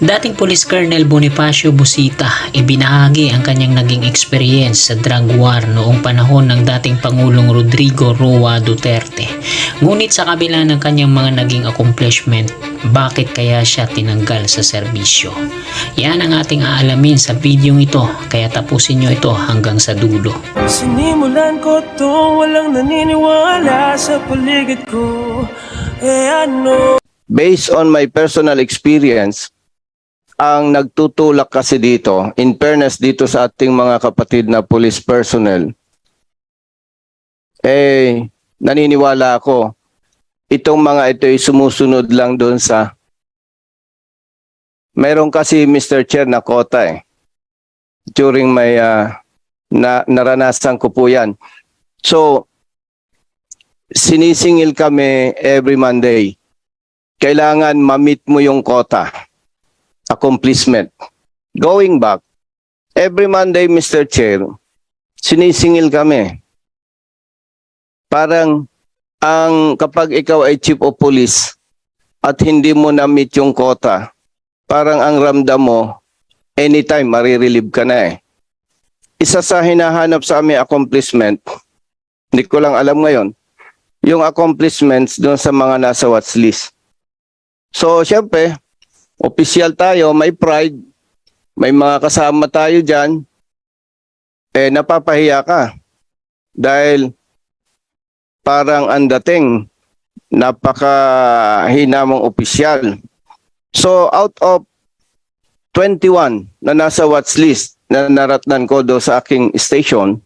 Dating Police Colonel Bonifacio Busita ibinahagi ang kanyang naging experience sa drug war noong panahon ng dating Pangulong Rodrigo Roa Duterte. Ngunit sa kabila ng kanyang mga naging accomplishment, bakit kaya siya tinanggal sa serbisyo? Yan ang ating aalamin sa video ito, kaya tapusin nyo ito hanggang sa dulo. Sinimulan ko to walang naniniwala sa paligid ko Eh ano based on my personal experience, ang nagtutulak kasi dito, in fairness dito sa ating mga kapatid na police personnel, eh, naniniwala ako, itong mga ito ay sumusunod lang doon sa, meron kasi Mr. Chair na kota eh, during my, ah, na, naranasan ko po yan. So, sinisingil kami every Monday kailangan ma-meet mo yung quota. Accomplishment. Going back, every Monday, Mr. Chair, sinisingil kami. Parang ang kapag ikaw ay chief of police at hindi mo na-meet yung quota, parang ang ramdam mo, anytime marirelieve ka na eh. Isa sa hinahanap sa aming accomplishment, hindi ko lang alam ngayon, yung accomplishments doon sa mga nasa watch list. So, syempre, official tayo, may pride, may mga kasama tayo dyan, eh, napapahiya ka. Dahil parang ang dating, napakahina mong opisyal. So, out of 21 na nasa watch list na naratnan ko do sa aking station,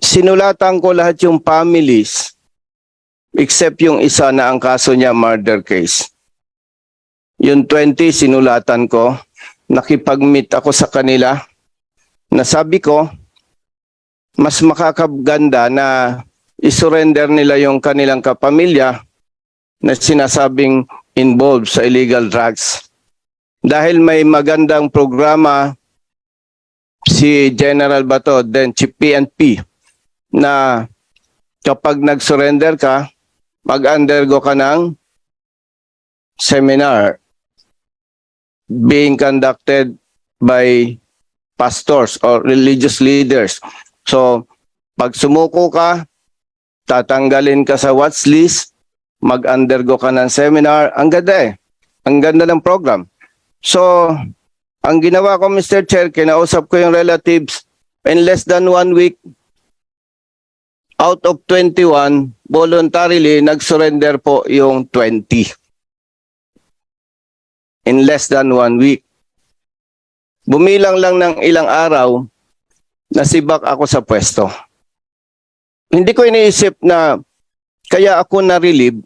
sinulatan ko lahat yung families except yung isa na ang kaso niya murder case. Yung 20 sinulatan ko, nakipag-meet ako sa kanila, nasabi ko, mas makakaganda na isurrender nila yung kanilang kapamilya na sinasabing involved sa illegal drugs. Dahil may magandang programa si General Bato, then Chief PNP, na kapag nag-surrender ka, mag-undergo ka ng seminar being conducted by pastors or religious leaders. So, pag sumuko ka, tatanggalin ka sa watch list, mag-undergo ka ng seminar. Ang ganda eh. Ang ganda ng program. So, ang ginawa ko, Mr. Chair, kinausap ko yung relatives in less than one week, out of 21, voluntarily nag-surrender po yung 20 in less than one week. Bumilang lang ng ilang araw, nasibak ako sa pwesto. Hindi ko iniisip na kaya ako na-relieve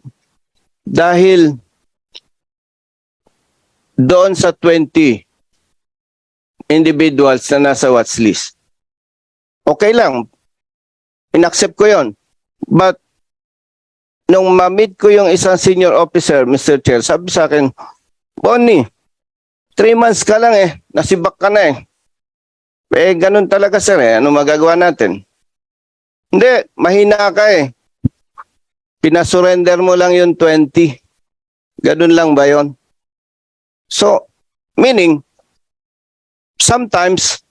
dahil doon sa 20 individuals na nasa watch list. Okay lang, inaccept ko yon. But nung ma-meet ko yung isang senior officer, Mr. Chair, sabi sa akin, Bonnie, three months ka lang eh, nasibak ka na eh. Eh, ganun talaga sir eh, ano magagawa natin? Hindi, mahina ka eh. Pinasurrender mo lang yung 20. Ganun lang ba yon? So, meaning, sometimes,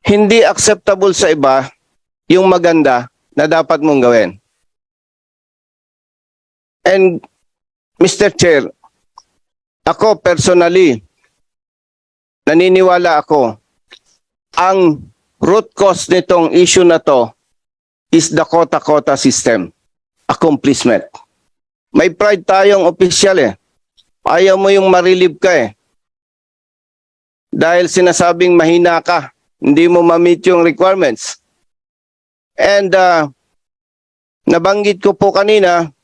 hindi acceptable sa iba yung maganda na dapat mong gawin. And Mr. Chair, ako personally, naniniwala ako, ang root cause nitong issue na to is the quota-quota system. Accomplishment. May pride tayong opisyal eh. Ayaw mo yung marilib ka eh. Dahil sinasabing mahina ka, hindi mo ma-meet yung requirements. And uh, nabanggit ko po kanina,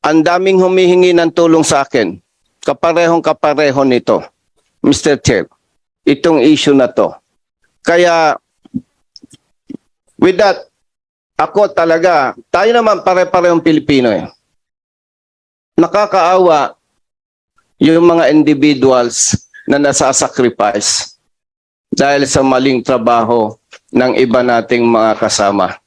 ang daming humihingi ng tulong sa akin. Kaparehong kapareho nito. Mr. Chair, itong issue na to. Kaya, with that, ako talaga, tayo naman pare-parehong Pilipino eh. Nakakaawa yung mga individuals na nasasacrifice dahil sa maling trabaho ng iba nating mga kasama.